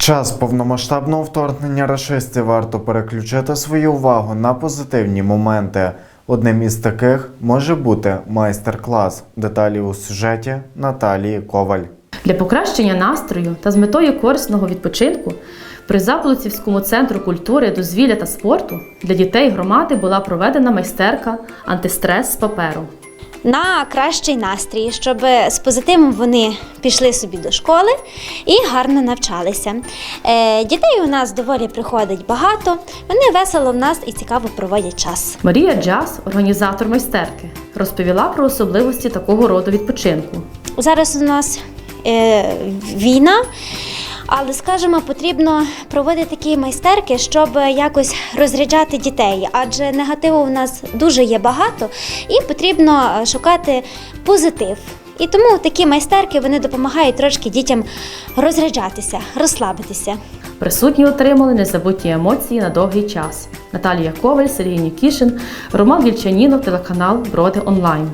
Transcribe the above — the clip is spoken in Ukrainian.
час повномасштабного вторгнення рашистів варто переключити свою увагу на позитивні моменти. Одним із таких може бути майстер-клас. Деталі у сюжеті Наталії Коваль. Для покращення настрою та з метою корисного відпочинку при Заполоцівському центру культури, дозвілля та спорту для дітей громади була проведена майстерка антистрес з паперу. На кращий настрій, щоб з позитивом вони пішли собі до школи і гарно навчалися. Е, дітей у нас доволі приходить багато. Вони весело в нас і цікаво проводять час. Марія Джаз, організатор майстерки, розповіла про особливості такого роду відпочинку. Зараз у нас е, війна. Але, скажімо, потрібно проводити такі майстерки, щоб якось розряджати дітей, адже негативу у нас дуже є багато, і потрібно е, шукати позитив. І тому такі майстерки вони допомагають трошки дітям розряджатися, розслабитися. Присутні отримали незабутні емоції на довгий час. Наталія Коваль, Сергій Нікішин, Роман Вільчанінов, телеканал Броди Онлайн.